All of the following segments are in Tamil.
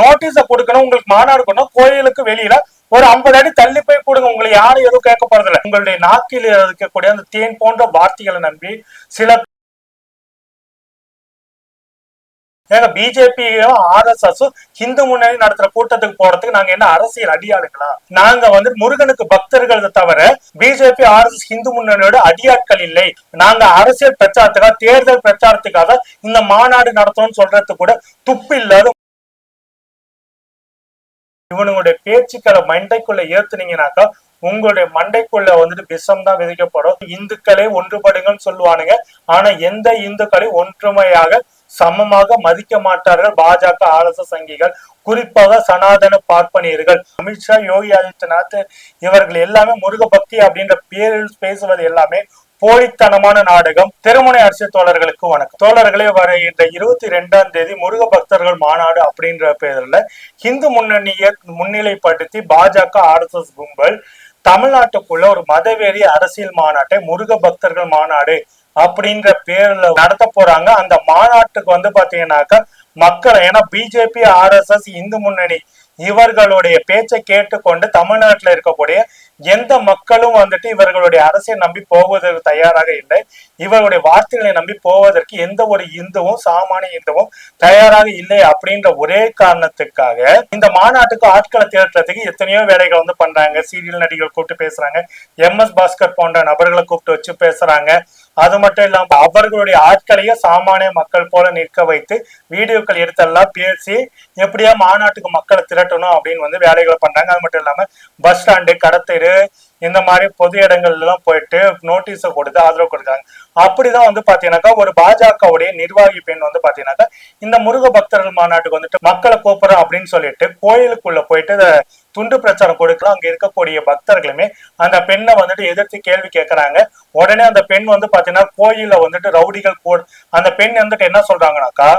நோட்டீஸ கொடுக்கணும். உங்களுக்கு மாநாடு கொடுக்கணும். கோயிலுக்கு வெளியில ஒரு ஐம்பது அடி தள்ளி போய் கொடுங்க. உங்களை யாரும் எதுவும் கேட்க போறதில்ல. உங்களுடைய நாக்கில் இருக்கக்கூடிய அந்த தேன் போன்ற வார்த்தைகளை நம்பி சில ஏங்க பிஜேபியும் ஆர்எஸ்எஸ் ஹிந்து முன்னணி நடத்துற கூட்டத்துக்கு போறதுக்கு நாங்க என்ன அரசியல் அடியாளுங்களா நாங்க வந்து முருகனுக்கு பக்தர்கள் தவிர பிஜேபி ஆர்எஸ்எஸ் ஹிந்து முன்னணியோட அடியாட்கள் இல்லை. நாங்க அரசியல் பிரச்சாரத்துக்காக தேர்தல் பிரச்சாரத்துக்காக இந்த மாநாடு நடத்தணும்னு சொல்றது கூட துப்பு இல்லாத இவனுங்களுடைய பேச்சுக்களை மண்டைக்குள்ள ஏத்துனீங்கனாக்கா உங்களுடைய மண்டைக்குள்ள வந்துட்டு விஷம் தான் விதிக்கப்படும். இந்துக்களே ஒன்றுபடுங்கன்னு சொல்லுவானுங்க. ஆனா எந்த இந்துக்களை ஒற்றுமையாக சமமாக மதிக்க மாட்டார்கள் பாஜக ஆர்எஸ்எஸ் சங்கிகள். குறிப்பாக சனாதன பார்ப்பனியர்கள் அமித்ஷா யோகி ஆதித்யநாத் இவர்கள் எல்லாமே முருக பக்தி அப்படின்ற பேரில் பேசுவது எல்லாமே போலித்தனமான நாடகம் திருமுனை அரசியல் தோழர்களுக்கு வணக்கம். தோழர்களே வருகின்ற இருபத்தி ரெண்டாம் தேதி முருக பக்தர்கள் மாநாடு அப்படின்ற பேர்ல இந்து முன்னணியை முன்னிலைப்படுத்தி பாஜக ஆர்எஸ்எஸ் கும்பல் தமிழ்நாட்டுக்குள்ள ஒரு மதவெறி அரசியல் மாநாட்டை முருக பக்தர்கள் மாநாடு அப்படின்ற பேர்ல நடத்த போறாங்க. அந்த மாநாட்டுக்கு வந்து பாத்தீங்கன்னாக்கா மக்கள் ஏன்னா பிஜேபி ஆர்எஸ்எஸ் இந்து முன்னணி இவர்களுடைய பேச்சை கேட்டுக்கொண்டு தமிழ்நாட்டில் இருக்கக்கூடிய எந்த மக்களும் வந்துட்டு இவர்களுடைய அரசை நம்பி போவதற்கு தயாராக இல்லை. இவர்களுடைய வார்த்தைகளை நம்பி போவதற்கு எந்த ஒரு இந்துவும் சாமானிய இந்துவும் தயாராக இல்லை அப்படின்ற ஒரே காரணத்துக்காக இந்த மாநாட்டுக்கு ஆட்களை திரட்டுறதுக்கு எத்தனையோ வேலைகள் வந்து பண்றாங்க. சீரியல் நடிகர்கள் கூப்பிட்டு பேசுறாங்க. எம் எஸ் பாஸ்கர் போன்ற நபர்களை கூப்பிட்டு வச்சு பேசுறாங்க. அது மட்டும் இல்லாம அவர்களுடைய ஆட்களையும் சாமானிய மக்கள் போல நிற்க வைத்து வீடியோக்கள் எடுத்தெல்லாம் பேசி எப்படியா மாநாட்டுக்கு மக்களை திரட்டணும் அப்படின்னு வந்து வேலைகளை பண்றாங்க. அது மட்டும் இல்லாம பஸ் ஸ்டாண்டு கடத்தெரு இந்த மாதிரி பொது இடங்கள்ல எல்லாம் போயிட்டு நோட்டீஸை கொடுத்து ஆதரவு கொடுத்தாங்க அப்படிதான் வந்து பாத்தீங்கன்னாக்கா ஒரு பாஜகவுடைய நிர்வாகி பெண் வந்து பாத்தீங்கன்னாக்கா இந்த முருக பக்தர்கள் மாநாட்டுக்கு வந்துட்டு மக்களை கூப்பிடுறோம் அப்படின்னு சொல்லிட்டு கோயிலுக்குள்ள போயிட்டு துண்டு பிரச்சாரம் கொடுக்கலாம். அங்க இருக்கக்கூடிய பக்தர்களுமே அந்த பெண்ணை வந்துட்டு எதிர்த்து கேள்வி கேட்கறாங்க உடனே அந்த பெண் வந்து பாத்தீங்கன்னா கோயில வந்துட்டு ரவுடிகள் கூட அந்த பெண் வந்துட்டு என்ன சொல்றாங்கனாக்கா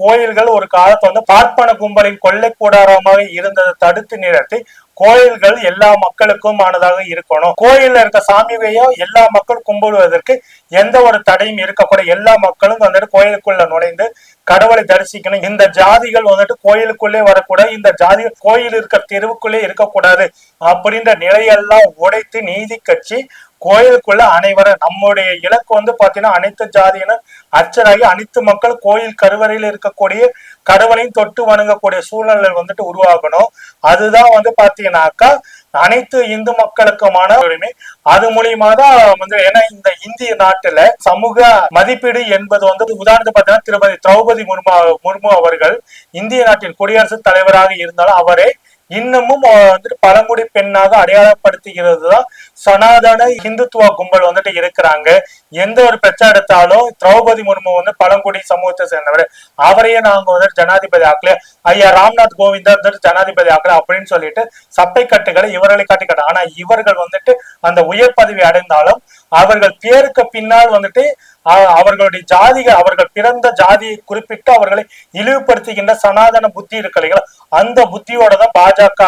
கோயில்கள் ஒரு காலத்து வந்து பார்ப்பன கும்பலின் கொள்ளை கூடாரமாக இருந்ததை தடுத்து நிறுத்தி கோயில்கள் எல்லா மக்களுக்கும் ஆனதாக இருக்கணும். கோயில்ல இருக்க சாமியையோ எல்லா மக்கள் கும்பிடுவதற்கு எந்த ஒரு தடையும் இருக்கக்கூடாது எல்லா மக்களும் வந்துட்டு கோயிலுக்குள்ள நுழைந்து கடவுளை தரிசிக்கணும். இந்த ஜாதிகள் வந்துட்டு கோயிலுக்குள்ளே வரக்கூடாது இந்த ஜாதி கோயில் இருக்க தெருவுக்குள்ளே இருக்கக்கூடாது அப்படின்ற நிலையெல்லாம் உடைத்து நீதி கட்சி கோயிலுக்குள்ள அனைவரும் நம்முடைய இலக்கு வந்து பாத்தீங்கன்னா அனைத்து ஜாதியினர் அச்சராகி அனைத்து மக்கள் கோயில் கருவறையில் இருக்கக்கூடிய கடவுளையும் தொட்டு வணங்கக்கூடிய சூழ்நிலை வந்துட்டு உருவாகணும். அதுதான் வந்து பாத்தீங்கன்னாக்கா அனைத்து இந்து மக்களுக்குமான உரிமை. அது மூலியமா தான் வந்து ஏன்னா இந்த இந்திய நாட்டுல சமூக மதிப்பீடு என்பது வந்து உதாரணத்துக்கு பார்த்தீங்கன்னா திருமதி திரௌபதி முர்மு முர்மு அவர்கள் இந்திய நாட்டின் குடியரசுத் தலைவராக இருந்தாலும் அவரே இன்னமும் வந்துட்டு பழங்குடி பெண்ணாக அடையாளப்படுத்துகிறது தான் சனாதன இந்துத்துவ கும்பல் வந்துட்டு இருக்கிறாங்க. எந்த ஒரு பிரச்சனை எடுத்தாலும் திரௌபதி முர்மு வந்து பழங்குடி சமூகத்தை சேர்ந்தவர். அவரையே நாங்க வந்துட்டு ஜனாதிபதி ஆக்கல. ஐயா ராம்நாத் கோவிந்தா வந்துட்டு ஜனாதிபதி ஆக்கல அப்படின்னு சொல்லிட்டு சப்பை கட்டுகளை இவர்களை காட்டி ஆனா இவர்கள் வந்துட்டு அந்த உயர் பதவி அடைந்தாலும் அவர்கள் பேருக்கு பின்னால் வந்துட்டு அவர்களுடைய ஜாதிகள் அவர்கள் பிறந்த ஜாதியை குறிப்பிட்டு அவர்களை இழிவுபடுத்துகின்ற சனாதன புத்தி இருக்கு இல்லைங்களா? அந்த புத்தியோட தான் பாஜக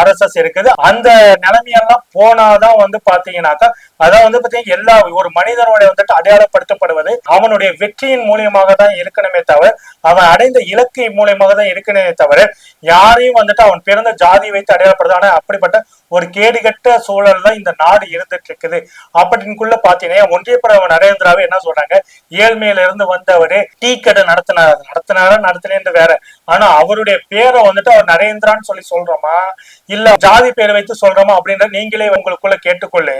அரசஸ் இருக்குது. அந்த நிலைமையெல்லாம் போனாதான் வந்து பாத்தீங்கன்னாக்கா அதான் வந்து பாத்தீங்கன்னா எல்லா ஒரு மனிதனுடைய வந்துட்டு அடையாளப்படுத்தப்படுவது அவனுடைய வெற்றியின் மூலியமாக தான் இருக்கணுமே தவிர அவன் அடைந்த இலக்கை மூலியமாக தான் இருக்கணுமே தவிர யாரையும் வந்துட்டு அவன் பிறந்த ஜாதி வைத்து அடையாளப்படுது ஆனா அப்படிப்பட்ட ஒரு கேடுகட்ட சூழல் தான் இந்த நாடு இருந்துட்டு இருக்குது. அப்படின்னுக்குள்ள பாத்தீங்கன்னா ஒன்றிய பிரதமர் நரேந்திராவே என்ன சொல்றாங்க ஏழ்மையில இருந்து வந்தவரு டீ கடை நடத்தினார்? நடத்தினாரா? நடத்தினேன்னு வேற. ஆனா அவருடைய பேரை வந்துட்டு அவர் நரேந்திரான்னு சொல்லி சொல்றோமா? இல்ல ஜாதி பேரை வைத்து சொல்றோமா? அப்படின்ற நீங்களே உங்களுக்குள்ள கேட்டுக்கொள்ளு.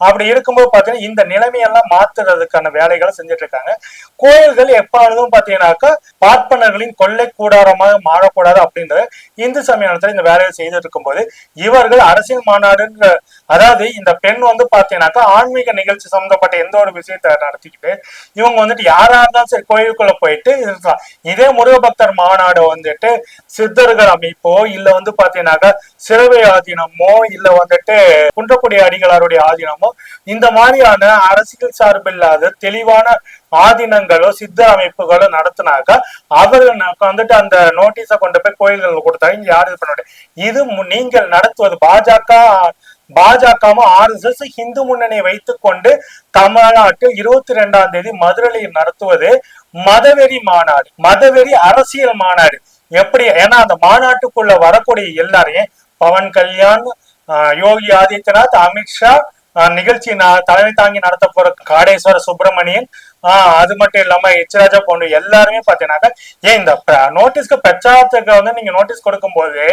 அப்படி இருக்கும்போது பாத்தீங்கன்னா இந்த நிலைமையெல்லாம் மாத்துறதுக்கான வேலைகளை செஞ்சுட்டு இருக்காங்க கோயில்கள் எப்பொழுதும் பாத்தீங்கன்னாக்கா பார்ப்பனர்களின் கொள்ளை கூடாரமாக மாறக்கூடாது அப்படின்றத இந்து சமயத்துல இந்த வேலையை செய்துட்டு இருக்கும்போது இவர்கள் அரசியல் மாநாடுன்ற அதாவது இந்த பெண் வந்து பாத்தீங்கன்னாக்கா ஆன்மீக நிகழ்ச்சி சம்பந்தப்பட்ட எந்த ஒரு விஷயத்த நடத்திக்கிட்டு இவங்க வந்துட்டு யாரா இருந்தாலும் சரி கோயிலுக்குள்ள போயிட்டு இருக்கலாம். இதே முருகபக்தர் மாநாடு வந்துட்டு சித்தர்கள் அமைப்போ இல்ல வந்து பாத்தீங்கன்னாக்கா சிறுவை ஆதீனமோ இல்ல வந்துட்டு குன்றக்குடி அடிகளாருடைய ஆதீனமோ இந்த மாதிரியான அரசியல் சார்பில்லாத தெளிவான ஆதீனங்களோ சித்த அமைப்புகளோ நடத்தினாக்கா அவர்கள் வந்துட்டு அந்த நோட்டீஸை கொண்டு போய் கோயில்கள் கொடுத்தாங்க. இங்க யாரும் இது பண்ண முடியாது. இது நீங்கள் நடத்துவது பாஜக பாஜகவும் ஆர் எஸ் எஸ் இந்து முன்னணி வைத்துக் கொண்டு தமிழ்நாட்டில் இருபத்தி ரெண்டாம் தேதி மதுரையில் நடத்துவது மதவெறி மாநாடு மதவெறி அரசியல் மாநாடு. எப்படி? ஏன்னா அந்த மாநாட்டுக்குள்ள வரக்கூடிய எல்லாரையும் பவன் கல்யாண் ஆஹ் யோகி ஆதித்யநாத் அமித்ஷா நிகழ்ச்சி தலைமை தாங்கி நடத்த போற காடேஸ்வர சுப்பிரமணியன் ஆஹ் அது மட்டும் இல்லாம எச்ராஜா போன்ற எல்லாருமே பாத்தீங்கன்னாக்கா ஏன் இந்த நோட்டீஸ்க்கு பிரச்சாரத்துக்கு வந்து நீங்க நோட்டீஸ் கொடுக்கும் போது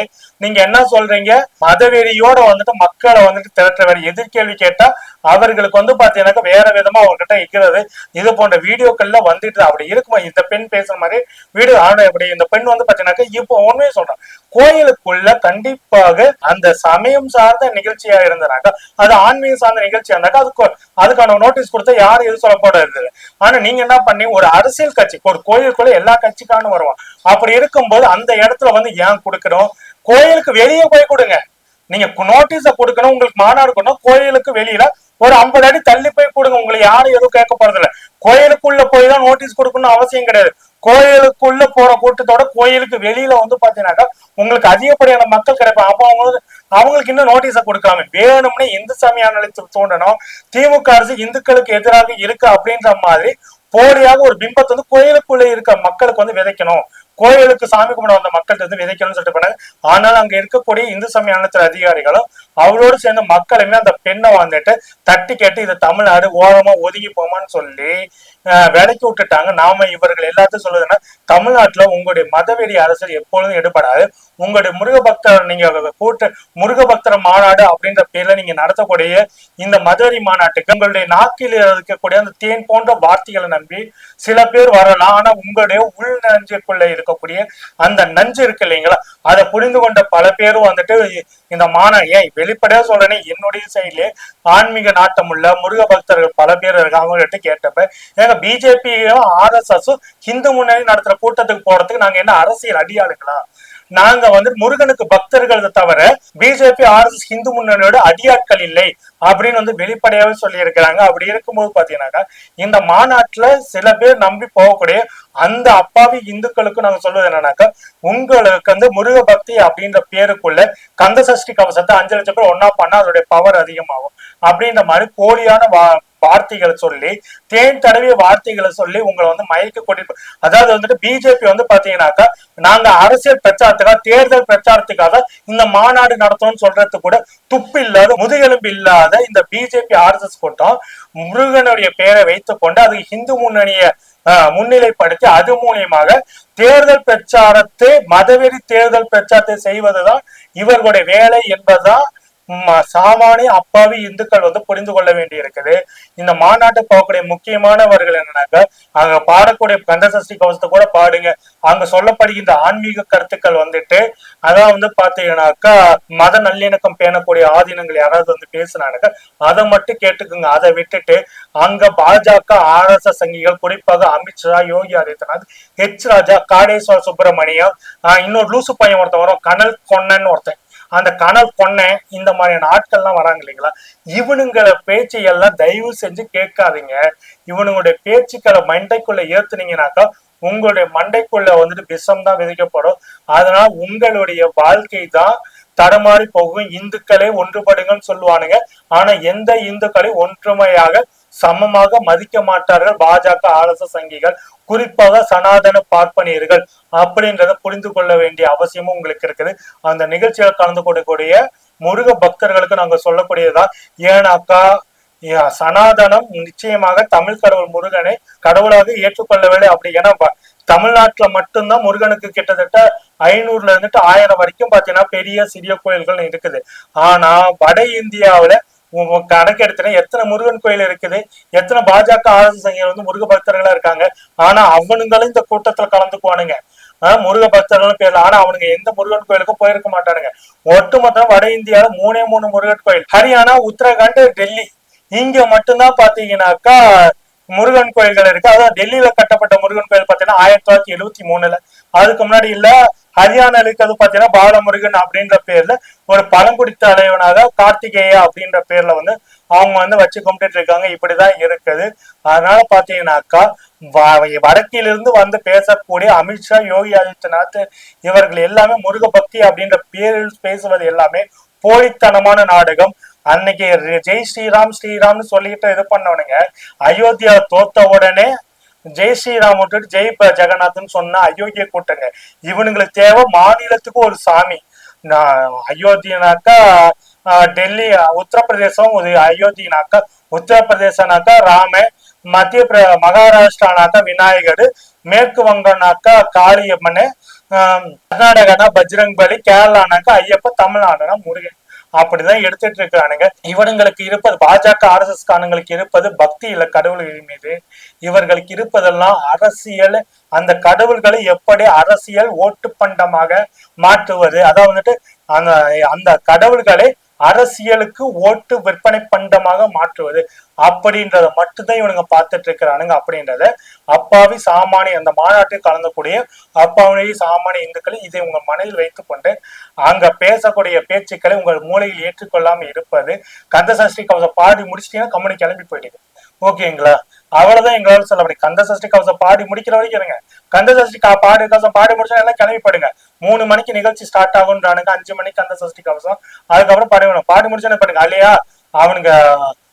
நீங்க என்ன சொல்றீங்க? மதவெறியோட வந்துட்டு மக்களை வந்துட்டு திரட்ட வேற எதிர்கேள்வி கேட்டா அவர்களுக்கு வந்து பாத்தீங்கன்னாக்கா வேற விதமா அவங்ககிட்ட இருக்கிறது. இது போன்ற வீடியோக்கள்ல வந்துட்டு அப்படி இருக்குமா இந்த பெண் பேசுற மாதிரி வீடியோ ஆனா இப்படி இந்த பெண் வந்து பாத்தீங்கன்னாக்கா இப்போ உண்மையை சொல்றேன். கோயிலுக்குள்ள கண்டிப்பாக அந்த சமயம் சார்ந்த நிகழ்ச்சியா இருந்தனாக்கா அது ஆன்மீகம் சார்ந்த நிகழ்ச்சியா இருந்தாக்கா அதுக்கு அதுக்கான நோட்டீஸ் கொடுத்தா யாரும் எது சொல்லப்படாது. ஆனா நீங்க என்ன பண்ணி ஒரு அரசியல் கட்சி ஒரு கோயிலுக்குள்ள எல்லா கட்சிக்காரனும் வருவான். அப்படி இருக்கும்போது அந்த இடத்துல வந்து ஏன் கொடுக்கணும் கோயிலுக்கு வெளியே போய் கொடுங்க. நீங்க நோட்டீஸ கொடுக்கணும் உங்களுக்கு மாநாடு கொடுக்கணும் கோயிலுக்கு வெளியில ஒரு ஐம்பது அடி தள்ளி போய் கொடுங்க. உங்களை யாரும் எதுவும் கேட்க போறது கோயிலுக்குள்ள போய் தான் நோட்டீஸ் கொடுக்கணும்னு அவசியம் கிடையாது. கோயிலுக்குள்ள போற கூட்டத்தோட கோயிலுக்கு வெளியில வந்து பாத்தீங்கன்னாக்கா உங்களுக்கு அதிகப்படியான மக்கள் கிடைப்பாங்க அப்போ அவங்களுக்கு அவங்களுக்கு இன்னும் நோட்டீஸ கொடுக்காம வேணும்னே இந்து சாமி நிலைத்து தோண்டணும் திமுக அரசு இந்துக்களுக்கு எதிராக இருக்கு அப்படின்ற மாதிரி போலியாக ஒரு பிம்பத்தை வந்து கோயிலுக்குள்ள இருக்க மக்களுக்கு வந்து விதைக்கணும். கோயிலுக்கு சாமி கும்பிட வந்த மக்கள்கிட்ட வந்து விதைக்கணும்னு சொல்லிட்டு பண்ணாங்க ஆனால் அங்க இருக்கக்கூடிய இந்து சமய அனைத்து அதிகாரிகளும் அவளோடு சேர்ந்த மக்களுமே அந்த பெண்ணை வந்துட்டு தட்டி கேட்டு இது தமிழ்நாடு ஓரமா ஒதுங்கி போமான்னு சொல்லி விலைக்கு விட்டுட்டாங்க. நாம இவர்கள் எல்லாத்தையும் சொல்லுதுன்னா தமிழ்நாட்டுல உங்களுடைய மதவெறி அரசியல் எப்பொழுதும் எடுபடாது. உங்களுடைய முருக பக்தர் நீங்க கூட்டு முருக பக்தர் மாநாடு அப்படின்ற பேர்ல நீங்க நடத்தக்கூடிய இந்த மதுரை மாநாட்டுக்கு உங்களுடைய நாக்கில் இருக்கக்கூடிய அந்த தேன் போன்ற வார்த்தைகளை நம்பி சில பேர் வரலாம். ஆனா உங்களுடைய உள் நஞ்சுக்குள்ள இருக்கக்கூடிய அந்த நஞ்சு இருக்கு இல்லைங்களா? அதை புரிந்து கொண்ட பல பேரும் வந்துட்டு இந்த மாநாடு ஏன் வெளிப்படையா சொல்றேன்னா என்னுடைய சைட்லயே ஆன்மீக நாட்டம் உள்ள முருக பக்தர்கள் பல பேர் இருக்காங்க அவங்ககிட்ட கேட்டப்ப ஏங்க பிஜேபியும் ஆர் எஸ் எஸ் ஹிந்து முன்னணி நடத்துற கூட்டத்துக்கு போறதுக்கு நாங்க என்ன அரசியல் அடியாளுங்களா நாங்க வந்து முருகனுக்கு பக்தர்கள் தவிர பிஜேபி ஆர்எஸ்எஸ் ஹிந்து முன்னணியோட அடியாட்கள் இல்லை அப்படின்னு வந்து வெளிப்படையாவே சொல்லி இருக்கிறாங்க அப்படி இருக்கும்போது பாத்தீங்கன்னாக்கா இந்த மாநாட்டுல சில பேர் நம்பி போகக்கூடிய அந்த அப்பாவி இந்துக்களுக்கு நாங்க சொல்வது என்னன்னாக்கா உங்களுக்கு வந்து முருக பக்தி அப்படின்ற பேருக்குள்ள கந்த சஷ்டி கவசத்தை அஞ்சு லட்சம் பேர் ஒன்னா பண்ணா அதோடைய பவர் அதிகமாகும். அப்படின்ற மாதிரி போலியான வா வார்த்தைகளை சொல்லி தேன் தடவிய வார்த்தைகளை சொல்லி உங்களை வந்து மயக்க கூட்டிட்டு அதாவது வந்துட்டு பிஜேபி வந்து பாத்தீங்கன்னாக்கா நாங்க அரசியல் பிரச்சாரத்துக்காக தேர்தல் பிரச்சாரத்துக்காக இந்த மாநாடு நடத்தணும்னு சொல்றது கூட துப்பு இல்லாத முதுகெலும்பு இல்லாத இந்த பிஜேபி ஆர்எஸ்எஸ் கூட்டம் முருகனுடைய பெயரை வைத்துக் கொண்டு அது இந்து முன்னணிய ஆஹ், முன்னிலைப்படுத்தி அது மூலியமாக தேர்தல் பிரச்சாரத்தை மதவெறி தேர்தல் பிரச்சாரத்தை செய்வதுதான் இவர்களுடைய வேலை என்பதுதான் சாமானிய அப்பாவி இந்துக்கள் வந்து புரிந்து கொள்ள வேண்டி இருக்குது இந்த மாநாட்டு போகக்கூடிய முக்கியமானவர்கள் என்னன்னாக்கா அங்க பாடக்கூடிய கந்தசஷ்டி கவசத்தை கூட பாடுங்க. அங்க சொல்லப்படுகின்ற ஆன்மீக கருத்துக்கள் வந்துட்டு அதான் வந்து பாத்தீங்கன்னாக்கா மத நல்லிணக்கம் பேணக்கூடிய ஆதீனங்கள் யாராவது வந்து பேசுனானுங்க அதை மட்டும் கேட்டுக்குங்க. அதை விட்டுட்டு அங்க பாஜக ஆர் எஸ் எஸ் சங்கிகள் குறிப்பாக அமித்ஷா யோகி ஆதித்யநாத் ஹெச் ராஜா காடேஸ்வர சுப்பிரமணியம் ஆஹ் இன்னொரு லூசு பையன் ஒருத்தன் வரும் கனல் கொன்னன் ஒருத்தன். அந்த கனல் பொண்ணை இந்த மாதிரியான ஆட்கள்லாம் வராங்க இல்லைங்களா? இவனுங்களை பேச்சை எல்லாம் தயவு செஞ்சு கேட்காதீங்க. இவனுங்களுடைய பேச்சுக்களை மண்டைக்குள்ள ஏத்துனீங்கனாக்கா உங்களுடைய மண்டைக்குள்ள வந்துட்டு விஷம் தான் விதைக்கப்படும். அதனால உங்களுடைய வாழ்க்கை தான் தடமாறி போகும். இந்துக்களே ஒன்றுபடுங்கன்னு சொல்லுவானுங்க. ஆனா எந்த இந்துக்களை ஒற்றுமையாக சமமாக மதிக்க மாட்டார்கள். பாஜக ஆலச சங்கிகள். குறிப்பாக சனாதன பார்ப்பனியர்கள் அப்படின்றத புரிந்து கொள்ள வேண்டிய அவசியமும் உங்களுக்கு இருக்குது. அந்த நிகழ்ச்சியில் கலந்து கொள்ளக்கூடிய முருக பக்தர்களுக்கு நாங்க சொல்லக்கூடியதுதான். ஏன்னாக்கா சனாதனம் நிச்சயமாக தமிழ் கடவுள் முருகனை கடவுளாக ஏற்றுக்கொள்ளவில்லை அப்படி ஏன்னா தமிழ்நாட்டுல மட்டும்தான் முருகனுக்கு கிட்டத்தட்ட ஐநூறுல இருந்துட்டு ஆயிரம் வரைக்கும் பாத்தீங்கன்னா பெரிய சிறிய கோயில்கள் இருக்குது. ஆனா வட இந்தியாவுல கணக்கு எடுத்தீங்கன்னா எத்தனை முருகன் கோயில் இருக்குது? எத்தனை பாஜக ஆர்எஸ் வந்து முருக பக்தர்களா இருக்காங்க? ஆனா அவனுங்களும் இந்த கூட்டத்துல கலந்துக்குவானுங்க முருக பக்தர்கள் பேர்ல. ஆனா அவனுங்க எந்த முருகன் கோயிலுக்கும் போயிருக்க மாட்டானுங்க. ஒட்டுமொத்தம் வட இந்தியால மூணே மூணு முருகன் கோயில். ஹரியானா உத்தரகாண்ட் டெல்லி. இங்க மட்டும்தான் பாத்தீங்கன்னாக்கா முருகன் கோயில்கள் இருக்கு. அதாவது டெல்லியில கட்டப்பட்ட முருகன் கோயில் பாத்தீங்கன்னா ஆயிரத்தி தொள்ளாயிரத்தி எழுபத்தி மூணுல. அதுக்கு முன்னாடி இல்ல ஹரியானா இருக்கிறது பாத்தீங்கன்னா பாலமுருகன் அப்படின்ற பேர்ல ஒரு பழங்குடி தலைவனாக கார்த்திகேயா அப்படின்ற பேர்ல வந்து அவங்க வந்து வச்சு கும்பிட்டு இருக்காங்க. இப்படிதான் இருக்குது. அதனால பாத்தீங்கன்னாக்கா வ- வடக்கிலிருந்து வந்து பேசக்கூடிய அமித்ஷா யோகி ஆதித்யநாத் இவர்கள் எல்லாமே முருக பக்தி அப்படின்ற பேரில் பேசுவது எல்லாமே போலித்தனமான நாடகம். அன்னைக்கு ஜெய் ஸ்ரீராம் ஸ்ரீராம்னு சொல்லிட்டு இது பண்ணவனுங்க. அயோத்தியா தோத்த உடனே ஜெய் ஸ்ரீராம் விட்டுட்டு ஜெய் ஜெகநாத்னு சொன்ன அயோக்கிய கூட்டங்க. இவனுங்களுக்கு தேவை மாநிலத்துக்கு ஒரு சாமி. நான் அயோத்தியனாக்கா டெல்லி உத்தரப்பிரதேசம் ஒரு அயோத்தினாக்கா உத்தரப்பிரதேசனாக்கா ராம மத்திய பிர மகாராஷ்டிரானாக்கா விநாயகர் மேற்கு வங்கம்னாக்கா காளியம்மன் கர்நாடகானா பஜ்ரங் பலி கேரளானாக்கா ஐயப்ப தமிழ்நாடுனா முருகன். அப்படிதான் எடுத்துட்டு இருக்கானுங்க. இவனுங்களுக்கு இருப்பது பாஜக ஆர்எஸ்எஸ் காரங்களுக்கு இருப்பது பக்தி இல்ல கடவுள்கள் மீது. இவர்களுக்கு இருப்பதெல்லாம் அரசியல். அந்த கடவுள்களை எப்படி அரசியல் ஓட்டு பண்டமாக மாற்றுவது? அதாவது வந்துட்டு அந்த அந்த கடவுள்களை அரசியலுக்கு ஓட்டு விற்பனை பண்டமாக மாற்றுவது அப்படின்றத மட்டும்தான் இவனுங்க பார்த்துட்டு இருக்கிறானுங்க அப்படின்றத அப்பாவி சாமானிய அந்த மாநாட்டில் கலந்தக்கூடிய அப்பாவி சாமானிய இந்துக்களை இதை உங்க மனதில் வைத்துக் கொண்டு அங்க பேசக்கூடிய பேச்சுக்களை உங்கள் மூளையில் ஏற்றுக்கொள்ளாம இருப்பது. கந்த சஷ்டி கவசம் பாடி முடிச்சிட்டீங்கன்னா கம்பெனி கிளம்பி போயிடுது ஓகேங்களா? அவ்வளவுதான் எங்களால சொல்ல முடியும். கந்த சஷ்டி கவசம் பாடி முடிக்கிற வரைக்கும் இருங்க. கந்த சஷ்டி கா- பாடி கவசம் பாடி முடிச்சா எல்லாம் கிளம்பி படுங்க மூணு மணிக்கு நிகழ்ச்சி ஸ்டார்ட் ஆகுன்றானுங்க அஞ்சு மணிக்கு கந்த சஷ்டி கவசம். அதுக்கப்புறம் பாடி வேணும் பாடி முடிச்சா என்ன பண்ணுங்க இல்லையா அவனுங்க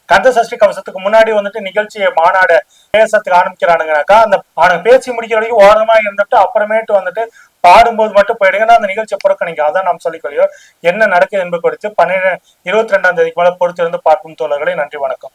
கந்த சஷ்டி கவசத்துக்கு முன்னாடி வந்துட்டு நிகழ்ச்சியை மாநாடு பேசத்துக்கு ஆரம்பிக்கிறானுங்கனாக்கா அந்த அவனுக்கு பேசி முடிக்கிற வரைக்கும் ஓரமா இருந்துட்டு அப்புறமேட்டு வந்துட்டு பாடும்போது மட்டும் போயிடுங்கன்னா அந்த நிகழ்ச்சியை புறக்கணிங்க. அதான் நாம் சொல்லிக்கொள்ளியோ என்ன நடக்குது என்பது குறித்து பன்னிரெண்டு இருபத்தி ரெண்டாம் தேதிக்கு மேல பொறுத்திருந்து பார்க்கும் தோழர்களை நன்றி வணக்கம்.